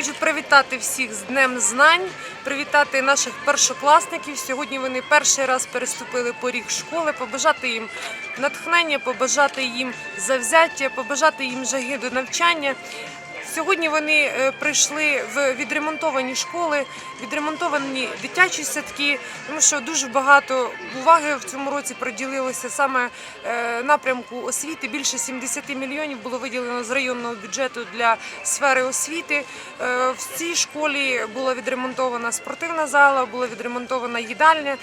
хочу привітати всіх з Днем Знань, привітати наших першокласників. Сьогодні вони перший раз переступили поріг школи, побажати їм натхнення, побажати їм завзяття, побажати їм жаги до навчання. Сьогодні вони е, прийшли в відремонтовані школи, відремонтовані дитячі садки, тому що дуже багато уваги в цьому році приділилося саме е, напрямку освіти. Більше 70 мільйонів було виділено з районного бюджету для сфери освіти. Е, В цій школі була відремонтована спортивна зала, була відремонтована їдальня.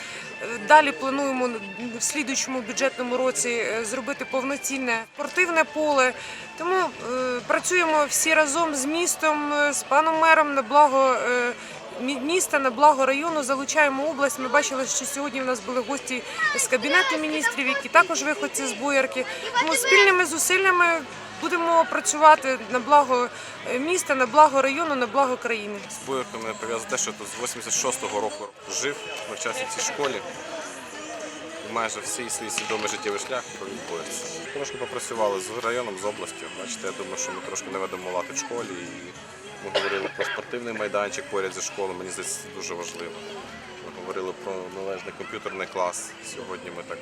Далі плануємо в слідуючому бюджетному році е, зробити повноцінне спортивне поле. Тому е, працюємо всі разом з містом, е, з паном мером на благо міста, на благо району. Залучаємо область. Ми бачили, що сьогодні в нас були гості з кабінету міністрів, які також виходці з боярки. Тому спільними зусиллями будемо працювати на благо е, міста, на благо району, на благо країни. З боярками пов'язано те, що тут з 86-го року жив, навчався в цій школі. Майже всі свій свідомий життєвий шлях провів в. Трошки попрацювали з районом, з областю. Бачите, я думаю, що ми трошки наведемо лад в школі. І ми говорили про спортивний майданчик поряд зі школою. Мені здається, це дуже важливо. Ми говорили про належний комп'ютерний клас. Сьогодні ми так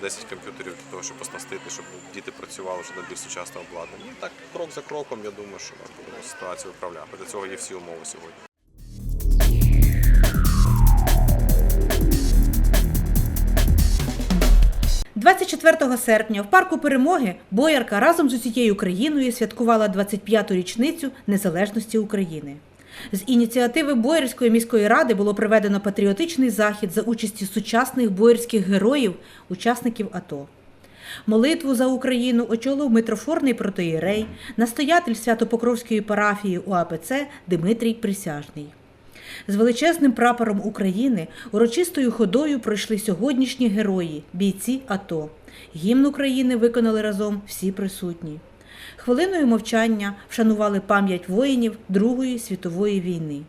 10 комп'ютерів для того, щоб оснастити, щоб діти працювали вже на більш сучасному обладнанні. І так, крок за кроком, я думаю, що ситуацію виправляти. Для цього є всі умови сьогодні. – 24 серпня в парку Перемоги Боярка разом з усією країною святкувала 25-ту річницю незалежності України. З ініціативи Боярської міської ради було проведено патріотичний захід за участі сучасних боярських героїв, учасників АТО. Молитву за Україну очолив митрофорний протоєрей, настоятель Свято-Покровської парафії УАПЦ Дмитрій Присяжний. З величезним прапором України урочистою ходою пройшли сьогоднішні герої, бійці АТО. Гімн України виконали разом всі присутні. Хвилиною мовчання вшанували пам'ять воїнів Другої світової війни.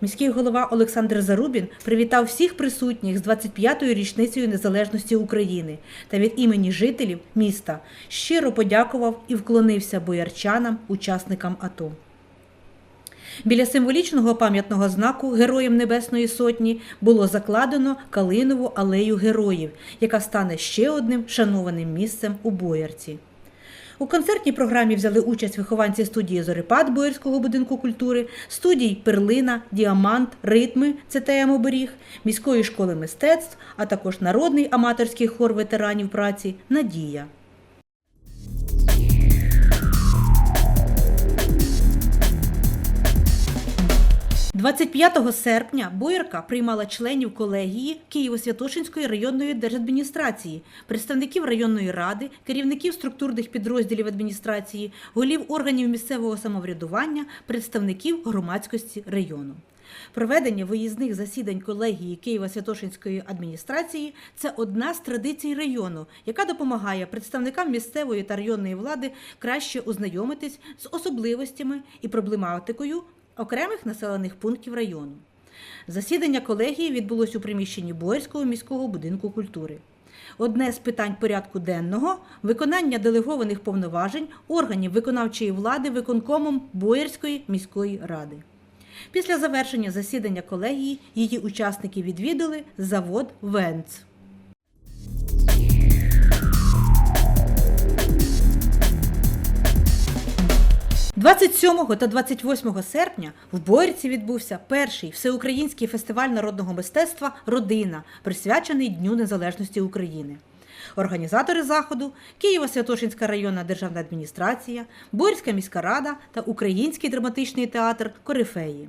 Міський голова Олександр Зарубін привітав всіх присутніх з 25-ю річницею незалежності України та від імені жителів міста щиро подякував і вклонився боярчанам, учасникам АТО. Біля символічного пам'ятного знаку Героям Небесної Сотні було закладено Калинову алею героїв, яка стане ще одним шанованим місцем у Боярці. У концертній програмі взяли участь вихованці студії Зорипад Боярського будинку культури, студій Перлина, Діамант, Ритми ЦТМ Оберіг, міської школи мистецтв, а також народний аматорський хор ветеранів праці Надія. – 25 серпня Боярка приймала членів колегії Києво-Святошинської районної держадміністрації, представників районної ради, керівників структурних підрозділів адміністрації, голів органів місцевого самоврядування, представників громадськості району. Проведення виїзних засідань колегії Києво-Святошинської адміністрації це одна з традицій району, яка допомагає представникам місцевої та районної влади краще ознайомитись з особливостями і проблематикою окремих населених пунктів району. Засідання колегії відбулось у приміщенні Боярського міського будинку культури. Одне з питань порядку денного виконання делегованих повноважень органів виконавчої влади виконкомом Боярської міської ради. Після завершення засідання колегії її учасники відвідали завод Венц. – 27 та 28 серпня в Борці відбувся перший всеукраїнський фестиваль народного мистецтва Родина, присвячений Дню Незалежності України. Організатори заходу Києво-Святошинська районна державна адміністрація, Борська міська рада та Український драматичний театр Корифеї.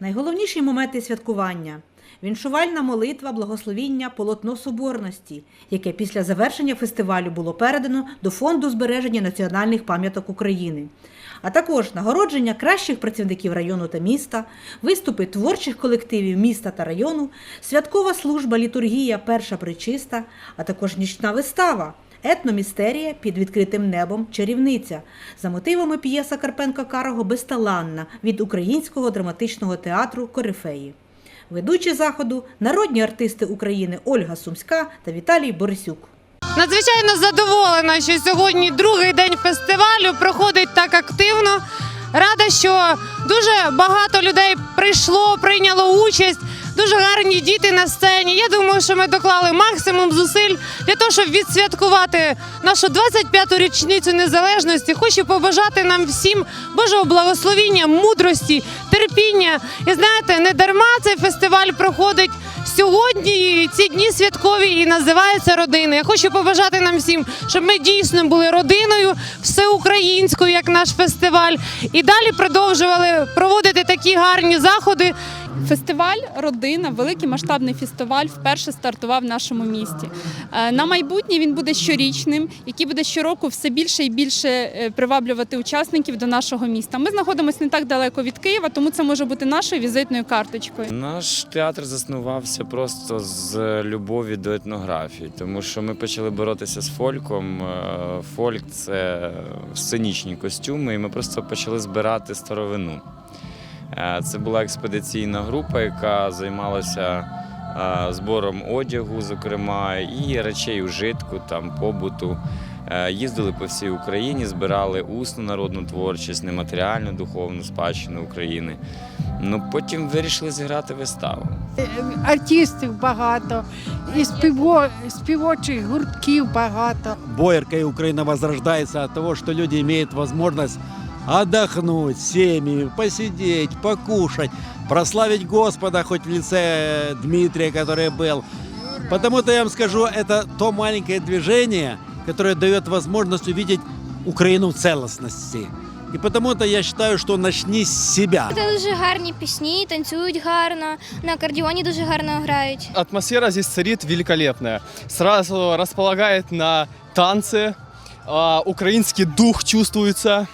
Найголовніші моменти святкування віншувальна молитва благословіння полотно соборності, яке після завершення фестивалю було передано до Фонду збереження національних пам'яток України, а також нагородження кращих працівників району та міста, виступи творчих колективів міста та району, святкова служба літургія Перша причиста, а також нічна вистава. Етномістерія під відкритим небом чарівниця за мотивами п'єса Карпенка Карого Безталанна від Українського драматичного театру Корифеї. Ведучі заходу народні артисти України Ольга Сумська та Віталій Борисюк. Надзвичайно задоволена, що сьогодні другий день фестивалю проходить так активно. рада, що дуже багато людей прийшло, прийняло участь. Дуже гарні діти на сцені. Я думаю, що ми доклали максимум зусиль для того, щоб відсвяткувати нашу 25-ту річницю незалежності. Хочу побажати нам всім Божого благословіння, мудрості, терпіння. І знаєте, не дарма цей фестиваль проходить сьогодні. Ці дні святкові і називаються родини. Я хочу побажати нам всім, щоб ми дійсно були родиною всеукраїнською, як наш фестиваль, і далі продовжували проводити такі гарні заходи. Фестиваль Родина, великий масштабний фестиваль, вперше стартував в нашому місті. Е, На майбутнє він буде щорічним, який буде щороку все більше і більше е, приваблювати учасників до нашого міста. Ми знаходимося не так далеко від Києва, тому це може бути нашою візитною карточкою. Наш театр заснувався просто з любові до етнографії, тому що ми почали боротися з фольком. Е, Фольк це сценічні костюми, і ми просто почали збирати старовину. Е, Це була експедиційна група, яка займалася е, збором одягу, зокрема, і речей ужитку, там побуту. Е, Їздили по всій Україні, збирали усну народну творчість, нематеріальну духовну спадщину України. Ну потім вирішили зіграти виставу. артистів багато, і співо, співочих гуртків багато. Боярка и Украина возрождается от того, что люди имеют возможность отдохнуть с семьями, посидеть, покушать, прославить Господа хоть в лице Дмитрия, который был. Потому-то я вам скажу, это то маленькое движение, которое дает возможность увидеть Украину в целостности. И потому-то я считаю, что начни с себя. Це дуже гарні пісні, танцюють гарно, на акордіоні дуже гарно грають. Атмосфера здесь царит великолепная. Сразу располагает на танцы. а, Украинский дух чувствуется.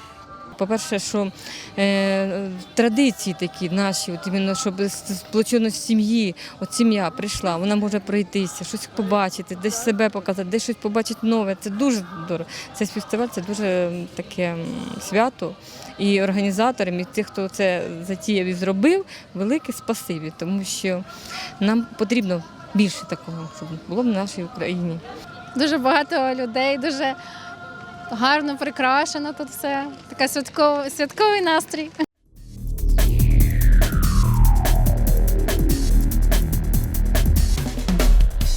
По-перше, що е, традиції такі наші, от іменно, щоб сплоченість сім'ї, от сім'я прийшла, вона може пройтися, щось побачити, десь себе показати, десь щось побачити нове. Це дуже дорого. Цей фестиваль це дуже таке свято. І організаторам, і тих, хто це затіяв і зробив, велике спасибі, тому що нам потрібно більше такого, щоб було в нашій Україні. Дуже багато людей, дуже гарно прикрашено тут все. Така святкова, святковий настрій.